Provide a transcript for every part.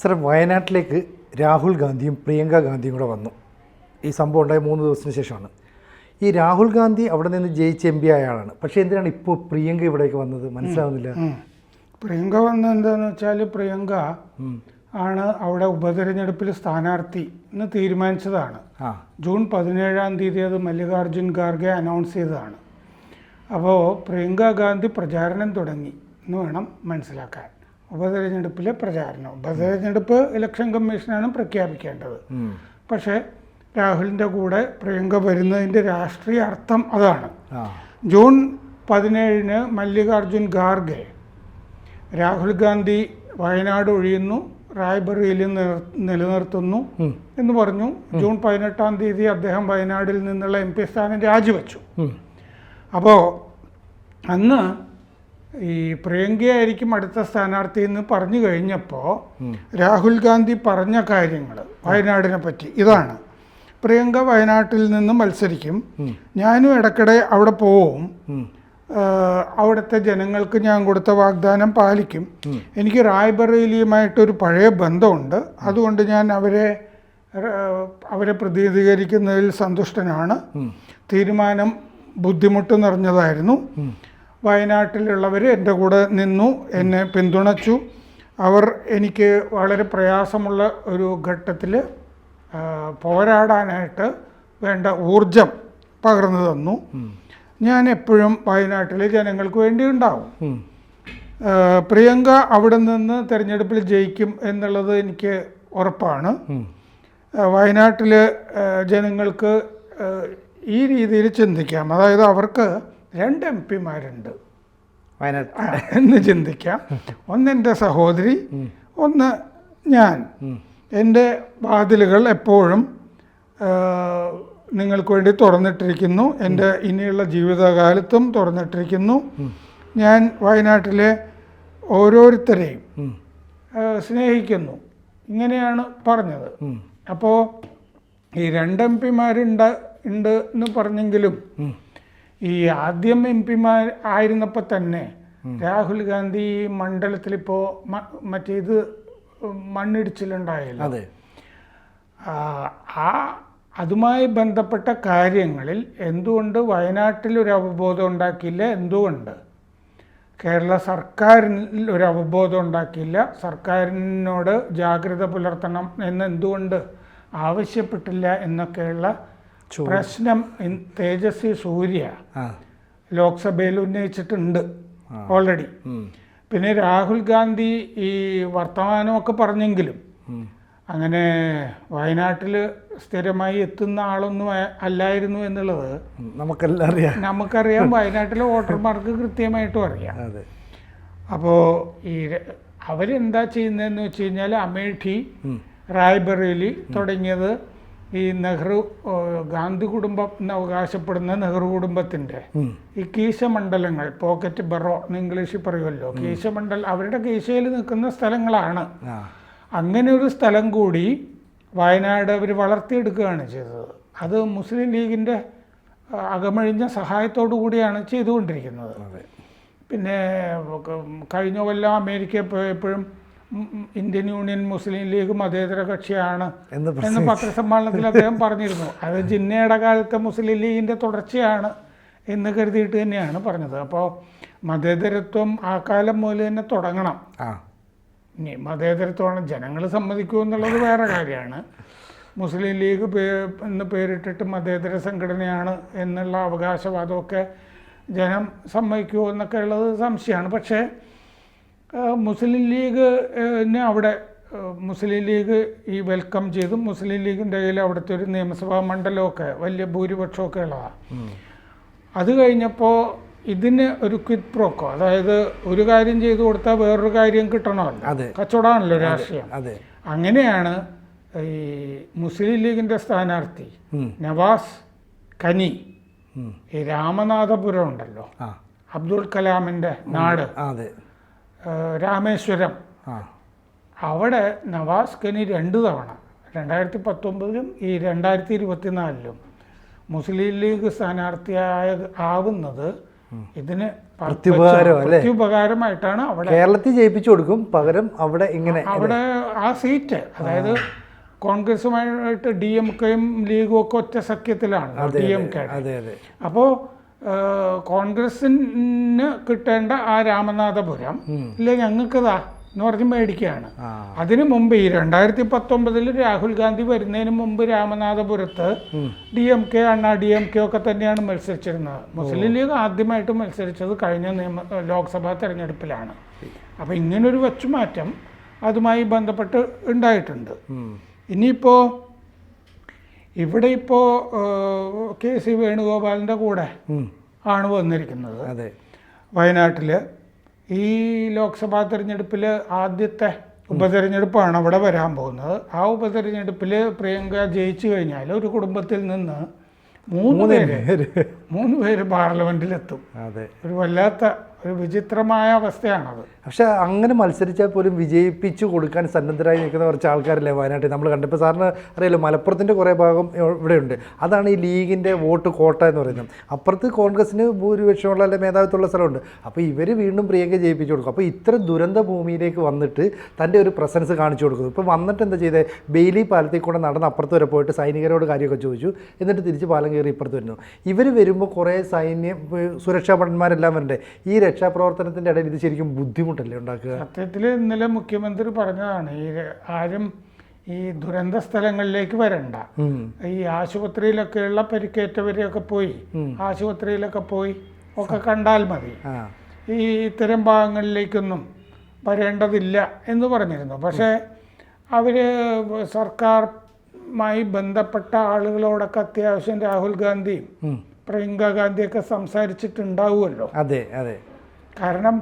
Sir വയനാട്ടിലേക്ക് രാഹുൽ ഗാന്ധിയും പ്രിയങ്ക ഗാന്ധിയും കൂടെ വന്നു. ഈ സംഭവം ഉണ്ടായ മൂന്ന് ദിവസത്തിന് ശേഷമാണ്. ഈ രാഹുൽ ഗാന്ധി അവിടെ നിന്ന് ജയിച്ച് എം പി ആയ ആളാണ്. പക്ഷേ എന്തിനാണ് ഇപ്പോൾ പ്രിയങ്ക ഇവിടേക്ക് വന്നത്? മനസ്സിലാവുന്നില്ല. പ്രിയങ്ക വന്നത് എന്താണെന്ന് വെച്ചാൽ പ്രിയങ്ക ആണ് അവിടെ ഉപതെരഞ്ഞെടുപ്പിൽ സ്ഥാനാർത്ഥി എന്ന് തീരുമാനിച്ചതാണ്. ജൂൺ പതിനേഴാം തീയതി അത് മല്ലികാർജുൻ ഖാർഗെ അനൗൺസ് ചെയ്തതാണ്. അപ്പോൾ പ്രിയങ്ക ഗാന്ധി പ്രചാരണം തുടങ്ങി എന്ന് വേണം മനസ്സിലാക്കാൻ. ഉപതെരഞ്ഞെടുപ്പിലെ പ്രചാരണം. ഉപതെരഞ്ഞെടുപ്പ് ഇലക്ഷൻ കമ്മീഷനാണ് പ്രഖ്യാപിക്കേണ്ടത്. പക്ഷേ രാഹുലിന്റെ കൂടെ പ്രിയങ്ക വരുന്നതിന്റെ രാഷ്ട്രീയ അർത്ഥം അതാണ്. ജൂൺ പതിനേഴിന് മല്ലികാർജുൻ ഖാർഗെ രാഹുൽ ഗാന്ധി വയനാട് ഒഴിയുന്നു റായ്ബറിയിൽ നിർ- നിലനിർത്തുന്നു എന്ന് പറഞ്ഞു. ജൂൺ പതിനെട്ടാം തീയതി അദ്ദേഹം വയനാടിൽ നിന്നുള്ള എം പി സ്ഥാനം രാജിവെച്ചു. അപ്പോൾ അന്ന് ഈ പ്രിയങ്കയായിരിക്കും അടുത്ത സ്ഥാനാർത്ഥി എന്ന് പറഞ്ഞു കഴിഞ്ഞപ്പോൾ രാഹുൽ ഗാന്ധി പറഞ്ഞ കാര്യങ്ങൾ വയനാടിനെ പറ്റി ഇതാണ്. പ്രിയങ്ക വയനാട്ടിൽ നിന്ന് മത്സരിക്കും. ഞാനും ഇടയ്ക്കിടെ അവിടെ പോവും. അവിടുത്തെ ജനങ്ങൾക്ക് ഞാൻ കൊടുത്ത വാഗ്ദാനം പാലിക്കും. എനിക്ക് റായ്ബറേലിയുമായിട്ടൊരു പഴയ ബന്ധമുണ്ട്. അതുകൊണ്ട് ഞാൻ അവരെ അവരെ പ്രതിനിധീകരിക്കുന്നതിൽ സന്തുഷ്ടനാണ്. തീരുമാനം ബുദ്ധിമുട്ട് നിറഞ്ഞതായിരുന്നു. വയനാട്ടിലുള്ളവർ എന്റെ കൂടെ നിന്നു എന്നെ പിന്തുണച്ചു. അവർ എനിക്ക് വളരെ പ്രയാസമുള്ള ഒരു ഘട്ടത്തിൽ പോരാടാനായിട്ട് വേണ്ട ഊർജം പകർന്നു തന്നു. ഞാൻ എപ്പോഴും വയനാട്ടിലെ ജനങ്ങൾക്ക് വേണ്ടി ഉണ്ടാവും. പ്രിയങ്ക അവിടെ നിന്ന് തിരഞ്ഞെടുപ്പിൽ ജയിക്കും എന്നുള്ളത് എനിക്ക് ഉറപ്പാണ്. വയനാട്ടിലെ ജനങ്ങൾക്ക് ഈ രീതിയിൽ ചിന്തിക്കാം. അതായത് അവർക്ക് രണ്ട് എം പിമാരുണ്ട്. എന്ന് ചിന്തിക്കാം. ഒന്ന് എന്റെ സഹോദരി ഒന്ന് ഞാൻ. എന്റെ വാതിലുകൾ എപ്പോഴും നിങ്ങൾക്ക് വേണ്ടി തുറന്നിട്ടിരിക്കുന്നു. എന്റെ ഇനിയുള്ള ജീവിതകാലത്തും തുറന്നിട്ടിരിക്കുന്നു. ഞാൻ വയനാട്ടിലെ ഓരോരുത്തരെയും സ്നേഹിക്കുന്നു. ഇങ്ങനെയാണ് പറഞ്ഞത്. അപ്പോൾ ഈ രണ്ട് എം പിമാരുണ്ട് ഉണ്ട് എന്ന് പറഞ്ഞെങ്കിലും. ഈ ആദ്യം എം പിമാർ ആയിരുന്നപ്പോൾ തന്നെ രാഹുൽ ഗാന്ധി മണ്ഡലത്തിൽ മണ്ഡലത്തിലിപ്പോൾ മറ്റേത് മണ്ണിടിച്ചിലുണ്ടായല്ലോ. ആ, അതുമായി ബന്ധപ്പെട്ട കാര്യങ്ങളിൽ എന്തുകൊണ്ട് വയനാട്ടിൽ ഒരു അവബോധം ഉണ്ടാക്കിയില്ല? എന്തുകൊണ്ട്? കേരള സർക്കാരിൽ ഒരു അവബോധം ഉണ്ടാക്കിയില്ല? സർക്കാരിനോട് ജാഗ്രത പുലർത്തണം എന്ന് എന്തുകൊണ്ട് ആവശ്യപ്പെട്ടില്ല എന്നൊക്കെയുള്ള പ്രശ്നം തേജസ്വി സൂര്യ ലോക്സഭയിൽ ഉന്നയിച്ചിട്ടുണ്ട് ഓൾറെഡി പിന്നെ രാഹുൽ ഗാന്ധി ഈ വർത്തമാനമൊക്കെ പറഞ്ഞെങ്കിലും അങ്ങനെ വയനാട്ടിൽ സ്ഥിരമായി എത്തുന്ന ആളൊന്നും അല്ലായിരുന്നു എന്നുള്ളത്. നമുക്കെല്ലാം അറിയാം. നമുക്കറിയാം വയനാട്ടിലെ വോട്ടർമാർക്ക് കൃത്യമായിട്ടും അറിയാം. അപ്പോൾ ഈ അവരെന്താ ചെയ്യുന്നതെന്ന് വെച്ച് കഴിഞ്ഞാൽ അമേഠി. റായ്ബറേലി തുടങ്ങിയത് ഈ നെഹ്റു ഗാന്ധി കുടുംബം എന്ന് അവകാശപ്പെടുന്ന നെഹ്റു കുടുംബത്തിന്റെ ഉം. ഈ കീശമണ്ഡലങ്ങൾ പോക്കറ്റ് ബറോ എന്ന് ഇംഗ്ലീഷിൽ പറയുമല്ലോ കീശമണ്ഡലം അവരുടെ കീശയിൽ നിൽക്കുന്ന സ്ഥലങ്ങളാണ്. അങ്ങനെ ഒരു സ്ഥലം കൂടി വയനാട് അവർ വളർത്തിയെടുക്കുകയാണ് ചെയ്തത്. അത് മുസ്ലിം ലീഗിന്റെ അകമഴിഞ്ഞ സഹായത്തോടു കൂടിയാണ് ചെയ്തുകൊണ്ടിരിക്കുന്നത്. പിന്നെ കഴിഞ്ഞ കൊല്ലം അമേരിക്ക പോയപ്പോഴും ഇന്ത്യൻ യൂണിയൻ മുസ്ലിം ലീഗ് മതേതര കക്ഷിയാണ് എന്ന് പത്രസമ്മേളനത്തിൽ അദ്ദേഹം പറഞ്ഞിരുന്നു. അത് ജിന്നയുടെ കാലത്തെ മുസ്ലിം ലീഗിന്റെ തുടർച്ചയാണ് എന്ന് കരുതിയിട്ട് തന്നെയാണ് പറഞ്ഞത്. അപ്പോൾ മതേതരത്വം ആ കാലം മുതൽ തന്നെ തുടങ്ങണം. ഇനി മതേതരത്വമാണ് ജനങ്ങൾ സമ്മതിക്കൂ എന്നുള്ളത് വേറെ കാര്യമാണ്. മുസ്ലിം ലീഗ് പേ എന്ന് പേരിട്ടിട്ട് മതേതര സംഘടനയാണ് എന്നുള്ള അവകാശവാദമൊക്കെ ജനം സമ്മതിക്കുമോ എന്നൊക്കെ ഉള്ളത് സംശയമാണ്. പക്ഷേ മുസ്ലിം ലീഗ് നെ അവിടെ മുസ്ലിം ലീഗ് ഈ വെൽക്കം ചെയ്തു മുസ്ലിം ലീഗിന്റെ കയ്യിൽ അവിടുത്തെ ഒരു നിയമസഭാ മണ്ഡലമൊക്കെ വലിയ ഭൂരിപക്ഷമൊക്കെ ഉള്ളതാണ് അത് കഴിഞ്ഞപ്പോൾ ഇതിന് ഒരു ക്വിറ്റ് പ്രോക്കോ അതായത് ഒരു കാര്യം ചെയ്തു കൊടുത്താൽ വേറൊരു കാര്യം കിട്ടണമല്ലോ. കച്ചവടമാണല്ലോ രാഷ്ട്രീയം. അതെ. അങ്ങനെയാണ് ഈ മുസ്ലിം ലീഗിന്റെ സ്ഥാനാർത്ഥി നവാസ് കനി ഈ രാമനാഥപുരം ഉണ്ടല്ലോ. അബ്ദുൽ അബ്ദുൾ കലാമിന്റെ നാട്. രാമേശ്വരം. അവിടെ നവാസ് കനി രണ്ട് തവണ. രണ്ടായിരത്തി പത്തൊമ്പതിലും ഈ രണ്ടായിരത്തി ഇരുപത്തിനാലിലും മുസ്ലിം ലീഗ് സ്ഥാനാർത്ഥിയായ ആവുന്നത് ഇതിന്? പ്രത്യുപകാരമായിട്ടാണ് അവിടെ കേരളത്തിൽ ജയിപ്പിച്ചു കൊടുക്കും പകരം അവിടെ ഇങ്ങനെ അവിടെ ആ സീറ്റ്. അതായത് കോൺഗ്രസുമായിട്ട് ഡി എം കെയും ലീഗും ഒക്കെ ഒറ്റ സഖ്യത്തിലാണ് ഡി എം കെ അപ്പോൾ കോൺഗ്രസിന് കിട്ടേണ്ട ആ രാമനാഥപുരം ഇല്ല ഞങ്ങൾക്കതാ എന്ന് പറഞ്ഞ് മേടിക്കുകയാണ്. അതിനു മുമ്പ് ഈ രണ്ടായിരത്തി പത്തൊമ്പതിൽ രാഹുൽ ഗാന്ധി വരുന്നതിന് മുമ്പ് രാമനാഥപുരത്ത് D M K Anna D M K ഒക്കെ തന്നെയാണ് മത്സരിച്ചിരുന്നത്. മുസ്ലിം ലീഗ് ആദ്യമായിട്ട് മത്സരിച്ചത് കഴിഞ്ഞ നിയമ ലോക്സഭാ തെരഞ്ഞെടുപ്പിലാണ്. അപ്പോൾ ഇങ്ങനൊരു വച്ചുമാറ്റം അതുമായി ബന്ധപ്പെട്ട് ഉണ്ടായിട്ടുണ്ട്. ഇനിയിപ്പോ ഇനിയിപ്പോൾ ഇവിടെ ഇപ്പോൾ കെ സി വേണുഗോപാലിന്റെ കൂടെ ആണ് വന്നിരിക്കുന്നത്. അതെ. വയനാട്ടിൽ ഈ ലോക്സഭാ തിരഞ്ഞെടുപ്പിൽ ആദ്യത്തെ ഉപതെരഞ്ഞെടുപ്പാണ് അവിടെ വരാൻ പോകുന്നത്. ആ ഉപതെരഞ്ഞെടുപ്പിൽ പ്രിയങ്ക ജയിച്ചു കഴിഞ്ഞാൽ ഒരു കുടുംബത്തിൽ നിന്ന് മൂന്ന് പേര്. മൂന്ന് പേര് പാർലമെന്റിലെത്തും അതെ. ഒരു വല്ലാത്ത ഒരു വിചിത്രമായ അവസ്ഥയാണത്. പക്ഷെ അങ്ങനെ മത്സരിച്ചാൽ പോലും വിജയിപ്പിച്ചു കൊടുക്കാൻ സന്നദ്ധരായി നിൽക്കുന്ന കുറച്ച് ആൾക്കാരല്ലേ വയനാട്ടിൽ? നമ്മൾ കണ്ടപ്പോൾ സാറിന് അറിയാലോ മലപ്പുറത്തിന്റെ കുറേ ഭാഗം ഇവിടെയുണ്ട്. അതാണ് ഈ ലീഗിന്റെ വോട്ട് കോട്ട എന്ന് പറയുന്നത്. അപ്പുറത്ത് കോൺഗ്രസിന് ഭൂരിപക്ഷമുള്ള അല്ലെ മേധാവിത്വമുള്ള സ്ഥലമുണ്ട്. അപ്പോൾ ഇവർ വീണ്ടും പ്രിയങ്ക ജയിപ്പിച്ചു കൊടുക്കും. അപ്പോൾ ഇത്ര ദുരന്ത ഭൂമിയിലേക്ക് വന്നിട്ട് തന്റെ ഒരു പ്രസൻസ് കാണിച്ചു കൊടുക്കുന്നു. ഇപ്പോൾ വന്നിട്ട് എന്താ ചെയ്തത് ബെയിലി പാലത്തിൽ കൂടെ നടന്ന് അപ്പുറത്ത് വരെ പോയിട്ട് സൈനികരോട് കാര്യമൊക്കെ ചോദിച്ചു. എന്നിട്ട് തിരിച്ച് പാലം കയറി ഇപ്പുറത്ത് വരുന്നു. ഇവർ വരുമ്പോൾ കുറേ സൈന്യം സുരക്ഷാ ഭടന്മാരെല്ലാം വരണ്ടേ? ഈ രക്ഷാപ്രവർത്തനത്തിന്റെ ഇടയിൽ ഇത് ശരിക്കും ബുദ്ധിമുട്ടല്ലേ ഉണ്ടാക്കുക? സത്യത്തിൽ ഇന്നലെ മുഖ്യമന്ത്രി പറഞ്ഞതാണ് ഈ ആരും ഈ ദുരന്ത സ്ഥലങ്ങളിലേക്ക് വരണ്ട. ഈ ആശുപത്രിയിലൊക്കെയുള്ള പരിക്കേറ്റവരെയൊക്കെ പോയി ആശുപത്രിയിലൊക്കെ പോയി ഒക്കെ കണ്ടാൽ മതി. ഈ ഇത്തരം ഭാഗങ്ങളിലേക്കൊന്നും വരേണ്ടതില്ല എന്ന് പറഞ്ഞിരുന്നു. പക്ഷേ അവർ സർക്കാരുമായി ബന്ധപ്പെട്ട ആളുകളോടൊക്കെ അത്യാവശ്യം രാഹുൽ ഗാന്ധിയും പ്രിയങ്കാ പ്രിയങ്ക ഗാന്ധിയൊക്കെ സംസാരിച്ചിട്ടുണ്ടാവുമല്ലോ. അതെ അതെ. കാരണം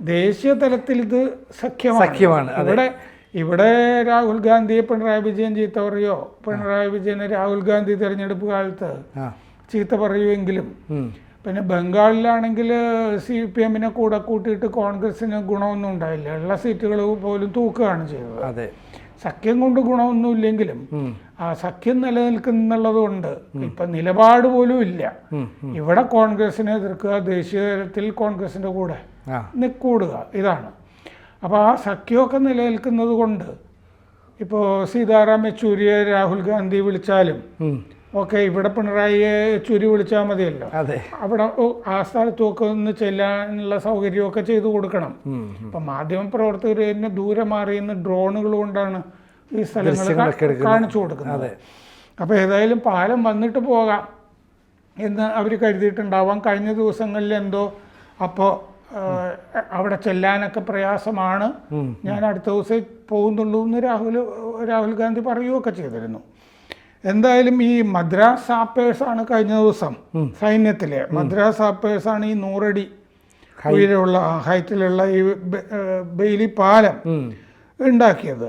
ദേശീയ തലത്തിൽ ഇത് സഖ്യമാണ്. സഖ്യമാണ്. ഇവിടെ ഇവിടെ രാഹുൽ ഗാന്ധിയെ പിണറായി വിജയൻ ചീത്ത പറയോ? പിണറായി വിജയനെ രാഹുൽ ഗാന്ധി തെരഞ്ഞെടുപ്പ് കാലത്ത് ചീത്ത പറയുമെങ്കിലും. പിന്നെ ബംഗാളിലാണെങ്കിൽ സി പി എമ്മിനെ കൂടെ കൂട്ടിയിട്ട് കോൺഗ്രസിന് ഗുണമൊന്നും ഉണ്ടായില്ല. ഉള്ള സീറ്റുകൾ പോലും തൂക്കുകയാണ് ചെയ്തത്. അതെ. സഖ്യം കൊണ്ട് ഗുണമൊന്നും ഇല്ലെങ്കിലും. ആ സഖ്യം നിലനിൽക്കുന്നുള്ളത് കൊണ്ട് ഇപ്പൊ നിലപാട് പോലും ഇല്ല. ഇവിടെ കോൺഗ്രസിനെ എതിർക്കുക ദേശീയ തലത്തിൽ കോൺഗ്രസിന്റെ കൂടെ. നിൽക്കൂടുക ഇതാണ്. അപ്പോൾ ആ സഖ്യമൊക്കെ നിലനിൽക്കുന്നത് കൊണ്ട് ഇപ്പോൾ സീതാറാം യെച്ചൂരിയെ രാഹുൽ ഗാന്ധി വിളിച്ചാലും ഓക്കെ ഇവിടെ പിണറായിയെ യെച്ചൂരി വിളിച്ചാൽ മതിയല്ലോ. അതെ. അവിടെ ആ സ്ഥലത്തുമൊക്കെ ഒന്ന് ചെല്ലാനുള്ള സൗകര്യമൊക്കെ ചെയ്തു കൊടുക്കണം. ഇപ്പം മാധ്യമ പ്രവർത്തകർ തന്നെ ദൂരെ മാറിയുന്ന ഡ്രോണുകൾ കൊണ്ടാണ് ഈ സ്ഥലങ്ങൾ കാണിച്ചു കൊടുക്കുന്നത്. അതെ. അപ്പോൾ ഏതായാലും പാലം വന്നിട്ട് പോകാം എന്ന് അവർ കരുതിയിട്ടുണ്ടാവാം. കഴിഞ്ഞ ദിവസങ്ങളിൽ എന്തോ അപ്പോൾ അവിടെ ചെല്ലാനൊക്കെ പ്രയാസമാണ്. ഞാൻ അടുത്ത ദിവസം പോകുന്നുള്ളൂ എന്ന് രാഹുൽ രാഹുൽ ഗാന്ധി പറയുകയൊക്കെ ചെയ്തിരുന്നു. എന്തായാലും ഈ മദ്രാസ് ആപ്പേഴ്സാണ് കഴിഞ്ഞ ദിവസം സൈന്യത്തിലെ. മദ്രാസ് ആപ്പേഴ്സാണ് ഈ നൂറടി ഉയരമുള്ള ഹൈറ്റിലുള്ള ഈ ബെയിലി പാലം ഉണ്ടാക്കിയത്.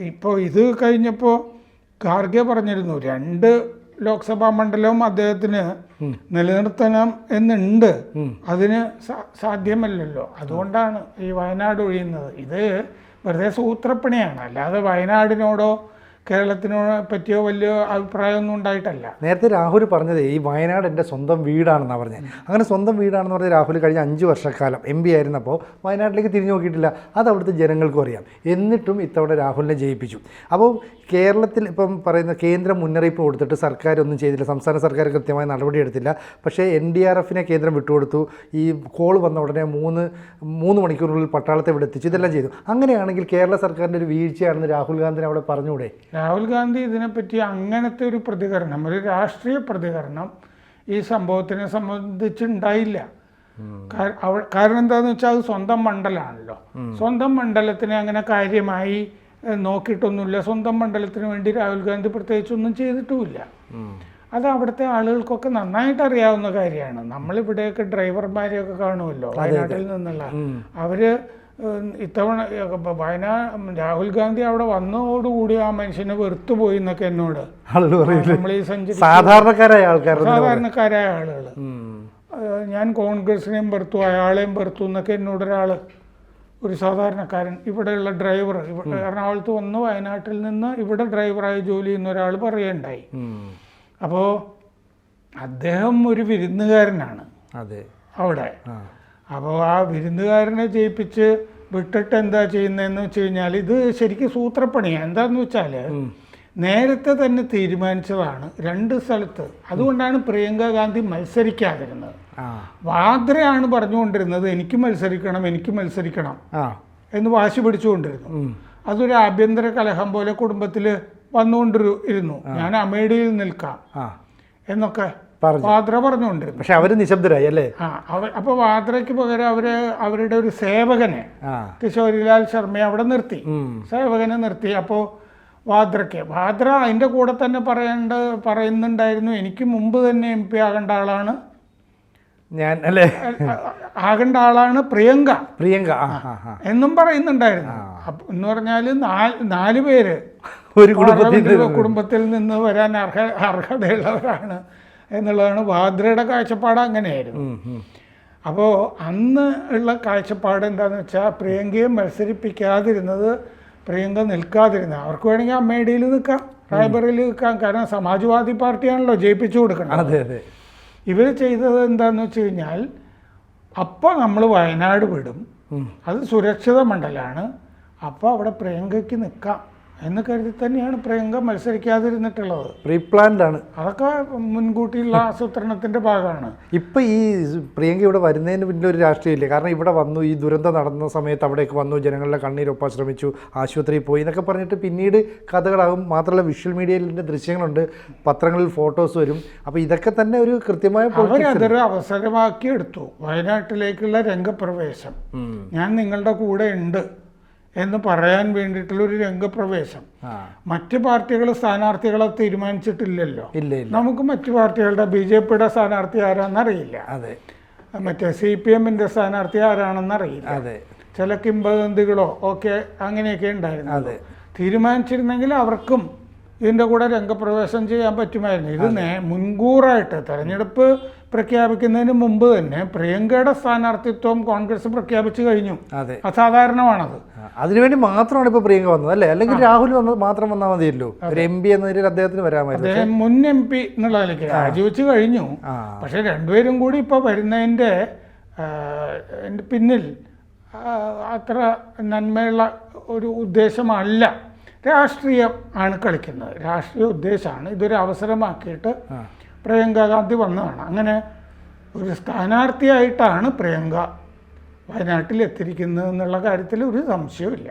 ഇപ്പോൾ ഇത് കഴിഞ്ഞപ്പോൾ ഖാർഗെ പറഞ്ഞിരുന്നു രണ്ട് ലോക്സഭാ മണ്ഡലവും അദ്ദേഹത്തിന് നിലനിർത്തണം എന്നുണ്ട്. അതിന് സാധ്യമല്ലല്ലോ. അതുകൊണ്ടാണ് ഈ വയനാട് ഒഴിയുന്നത്. ഇത് വെറുതെ സൂത്രപ്പണിയാണ്. അല്ലാതെ വയനാടിനോടോ കേരളത്തിനോട് പറ്റിയോ വലിയ അഭിപ്രായമൊന്നും ഉണ്ടായിട്ടല്ല. നേരത്തെ രാഹുൽ പറഞ്ഞത് ഈ വയനാട് എന്റെ സ്വന്തം വീടാണെന്നാണ് പറഞ്ഞത് അങ്ങനെ സ്വന്തം വീടാണെന്ന് പറഞ്ഞ രാഹുൽ കഴിഞ്ഞ അഞ്ച് വർഷക്കാലം എം പി ആയിരുന്നപ്പോൾ വയനാട്ടിലേക്ക് തിരിഞ്ഞു നോക്കിയിട്ടില്ല. അത് അവിടുത്തെ ജനങ്ങൾക്കും അറിയാം. എന്നിട്ടും ഇത്തവണ രാഹുലിനെ ജയിപ്പിച്ചു. അപ്പോൾ കേരളത്തിൽ ഇപ്പം പറയുന്ന കേന്ദ്ര മുന്നറിയിപ്പ് കൊടുത്തിട്ട് സർക്കാർ ഒന്നും ചെയ്തില്ല. സംസ്ഥാന സർക്കാർ കൃത്യമായ നടപടിയെടുത്തില്ല. പക്ഷേ എൻ ഡി ആർ എഫിനെ കേന്ദ്രം വിട്ടുകൊടുത്തു. ഈ കോൾ വന്ന ഉടനെ മൂന്ന് മൂന്ന് മണിക്കൂറിനുള്ളിൽ പട്ടാളത്തെ വിടെത്തിച്ചു ഇതെല്ലാം ചെയ്തു. അങ്ങനെയാണെങ്കിൽ കേരള സർക്കാരിന്റെ ഒരു വീഴ്ചയാണെന്ന് രാഹുൽ ഗാന്ധിനെ അവിടെ പറഞ്ഞുകൂടെ? രാഹുൽ ഗാന്ധി ഇതിനെപ്പറ്റി അങ്ങനത്തെ ഒരു പ്രതികരണം ഒരു രാഷ്ട്രീയ പ്രതികരണം ഈ സംഭവത്തിനെ സംബന്ധിച്ചുണ്ടായില്ല. കാര- കാരണം എന്താന്ന് വെച്ചാൽ അത് സ്വന്തം മണ്ഡലമാണല്ലോ സ്വന്തം മണ്ഡലത്തിനെ അങ്ങനെ കാര്യമായി നോക്കിയിട്ടൊന്നുമില്ല. സ്വന്തം മണ്ഡലത്തിന് വേണ്ടി രാഹുൽ ഗാന്ധി പ്രത്യേകിച്ചൊന്നും ചെയ്തിട്ടുമില്ല. അത് അവിടുത്തെ ആളുകൾക്കൊക്കെ നന്നായിട്ട് അറിയാവുന്ന കാര്യമാണ്. നമ്മളിവിടെയൊക്കെ ഡ്രൈവർമാരെയൊക്കെ കാണുമല്ലോ വയനാട്ടിൽ നിന്നുള്ള. അവർ ഇത്തവണ വയനാ രാഹുൽ ഗാന്ധി അവിടെ വന്നതോടുകൂടി ആ മനുഷ്യനെ വെറുത്തു പോയി എന്നൊക്കെ എന്നോട്. ആളുകൾ പറയില്ല? നമ്മൾ ഈ സഞ്ചരി സാധാരണക്കാരായ ആൾക്കാർ സാധാരണക്കാരായ ആളുകൾ ഞാൻ കോൺഗ്രസിനെയും വെറുത്തു അയാളെയും വെറുത്തു എന്നൊക്കെ എന്നോട് ഒരാൾ ഒരു സാധാരണക്കാരൻ ഇവിടെയുള്ള ഡ്രൈവർ ഇവിടെ എറണാകുളത്ത് വന്ന് വയനാട്ടിൽ നിന്ന് ഇവിടെ ഡ്രൈവറായി ജോലി ചെയ്യുന്ന ഒരാൾ പറയുകയുണ്ടായി. അപ്പോ അദ്ദേഹം ഒരു വിരുന്നുകാരനാണ്. അതെ. അവിടെ. അപ്പോൾ ആ വിരുന്നുകാരനെ ജയിപ്പിച്ച് വിട്ടിട്ട് എന്താ ചെയ്യുന്നതെന്ന് വെച്ച് കഴിഞ്ഞാൽ ഇത് ശരിക്കും സൂത്രപ്പണിയാണ് എന്താന്ന് വെച്ചാൽ നേരത്തെ തന്നെ തീരുമാനിച്ചതാണ് രണ്ട് സ്ഥലത്ത്. അതുകൊണ്ടാണ് പ്രിയങ്ക ഗാന്ധി മത്സരിക്കാതിരുന്നത്. വാദ്രയാണ് പറഞ്ഞുകൊണ്ടിരുന്നത് എനിക്ക് മത്സരിക്കണം എനിക്ക് മത്സരിക്കണം എന്ന് വാശി പിടിച്ചുകൊണ്ടിരുന്നു. അതൊരു ആഭ്യന്തര കലഹം പോലെ കുടുംബത്തിൽ വന്നുകൊണ്ടിരുന്നു ഞാൻ അമേഠിയിൽ നിൽക്കാം എന്നൊക്കെ വാദ്ര പറഞ്ഞുകൊണ്ട്. പക്ഷെ അവർ നിശബ്ദരായി അല്ലേ? ആ അവ അപ്പോൾ വാദ്രയ്ക്ക് പകരം അവർ അവരുടെ ഒരു സേവകനെ കിശോരിലാൽ ശർമ്മയെ അവിടെ നിർത്തി. സേവകനെ നിർത്തി. അപ്പോൾ വാദ്രയ്ക്ക് വാദ്ര അതിന്റെ കൂടെ തന്നെ പറയേണ്ട പറയുന്നുണ്ടായിരുന്നു. എനിക്ക് മുമ്പ് തന്നെ എം പി ആകേണ്ട ആളാണ്. ഞാൻ അല്ലേ? ആകേണ്ട ആളാണ് പ്രിയങ്ക. പ്രിയങ്ക എന്നും പറയുന്നുണ്ടായിരുന്നു. എന്ന് പറഞ്ഞാൽ നാല് പേര് ഒരു കുടുംബത്തിൽ കുടുംബത്തിൽ നിന്ന് വരാൻ അർഹ അർഹതയുള്ളവരാണ്. എന്നുള്ളതാണ് വാദ്രയുടെ കാഴ്ചപ്പാട് അങ്ങനെയായിരുന്നു. അപ്പോൾ അന്ന് ഉള്ള കാഴ്ചപ്പാട് എന്താണെന്ന് വെച്ചാൽ പ്രിയങ്കയെ മത്സരിപ്പിക്കാതിരുന്നത് പ്രിയങ്ക നിൽക്കാതിരുന്നത് അവർക്ക് വേണമെങ്കിൽ അമ്മേഡിയിൽ നിൽക്കാം റായ്ബറിയിൽ നിൽക്കാം കാരണം സമാജ്വാദി പാർട്ടിയാണല്ലോ ജയിപ്പിച്ചു കൊടുക്കണം അതെ അതെ. ഇവർ ചെയ്തത് എന്താണെന്ന് വെച്ച് കഴിഞ്ഞാൽ അപ്പോൾ നമ്മൾ വയനാട് വിടും അത് സുരക്ഷിത മണ്ഡലമാണ് അപ്പോൾ അവിടെ പ്രിയങ്കയ്ക്ക് നിൽക്കാം. എന്ന് കരുതി തന്നെയാണ് പ്രിയങ്ക മത്സരിക്കാതിരുന്നിട്ടുള്ളത്. പ്രീ പ്ലാൻഡ് ആണ്. അതൊക്കെ മുൻകൂട്ടിയുള്ള ആസൂത്രണത്തിന്റെ ഭാഗമാണ്. ഇപ്പൊ ഈ പ്രിയങ്ക ഇവിടെ വരുന്നതിന് പിന്നിൽ ഒരു രാഷ്ട്രീയമില്ലേ? കാരണം ഇവിടെ വന്നു ഈ ദുരന്തം നടന്ന സമയത്ത് അവിടേക്ക് വന്നു ജനങ്ങളുടെ കണ്ണീരൊപ്പം ശ്രമിച്ചു ആശുപത്രിയിൽ പോയി എന്നൊക്കെ പറഞ്ഞിട്ട് പിന്നീട് കഥകളാകും. മാത്രമല്ല വിഷ്വൽ മീഡിയയിലെ ദൃശ്യങ്ങളുണ്ട്. പത്രങ്ങളിൽ ഫോട്ടോസ് വരും. അപ്പോൾ ഇതൊക്കെ തന്നെ ഒരു കൃത്യമായ? അവരതൊരു അവസരമാക്കി എടുത്തു വയനാട്ടിലേക്കുള്ള രംഗപ്രവേശം. ഞാൻ നിങ്ങളുടെ കൂടെ ഉണ്ട്. എന്ന് പറയാൻ വേണ്ടിയിട്ടുള്ള ഒരു രംഗപ്രവേശം മറ്റു പാർട്ടികൾ സ്ഥാനാർത്ഥികളെ തീരുമാനിച്ചിട്ടില്ലല്ലോ. നമുക്ക് മറ്റു പാർട്ടികളുടെ ബി ജെ പിയുടെ സ്ഥാനാർത്ഥി ആരാന്നറിയില്ല. അതെ. മറ്റേ സി പി എമ്മിന്റെ സ്ഥാനാർത്ഥി ആരാണെന്നറിയില്ല. അതെ. ചില കിംബദന്തികളോ ഒക്കെ അങ്ങനെയൊക്കെ ഉണ്ടായിരുന്നു. അതെ. തീരുമാനിച്ചിരുന്നെങ്കിൽ അവർക്കും ഇതിന്റെ കൂടെ രംഗപ്രവേശം ചെയ്യാൻ പറ്റുമായിരുന്നു. ഇത് മുൻകൂറായിട്ട് തെരഞ്ഞെടുപ്പ് പ്രഖ്യാപിക്കുന്നതിന് മുമ്പ് തന്നെ പ്രിയങ്കയുടെ സ്ഥാനാർത്ഥിത്വം കോൺഗ്രസ് പ്രഖ്യാപിച്ചു കഴിഞ്ഞു. അതെ. അസാധാരണമാണത്. അതിനുവേണ്ടി മാത്രമാണ് ഇപ്പോൾ പ്രിയങ്ക വന്നത് അല്ലേ? അല്ലെങ്കിൽ രാഹുൽ വന്നത് മാത്രം വന്നാൽ മതിയല്ലോ? ഒരു എം പി എന്ന നിലയിൽ അദ്ദേഹത്തിന് വരാമായിരുന്നു. അദ്ദേഹം മുൻ എം പി എന്നുള്ള നിലയ്ക്ക് രാജിവെച്ച് കഴിഞ്ഞു. പക്ഷെ രണ്ടുപേരും കൂടി ഇപ്പോൾ വരുന്നതിന്റെ പിന്നിൽ അത്ര നന്മയുള്ള ഒരു ഉദ്ദേശമല്ല. രാഷ്ട്രീയം ആണ് കളിക്കുന്നത്. രാഷ്ട്രീയ ഉദ്ദേശമാണ്. ഇതൊരു അവസരമാക്കിയിട്ട്. പ്രിയങ്ക ഗാന്ധി വന്നതാണ്. അങ്ങനെ ഒരു സ്ഥാനാർത്ഥിയായിട്ടാണ് പ്രിയങ്ക വയനാട്ടിൽ എത്തിയിരിക്കുന്നത് എന്നുള്ള കാര്യത്തിൽ ഒരു സംശയവുമില്ല.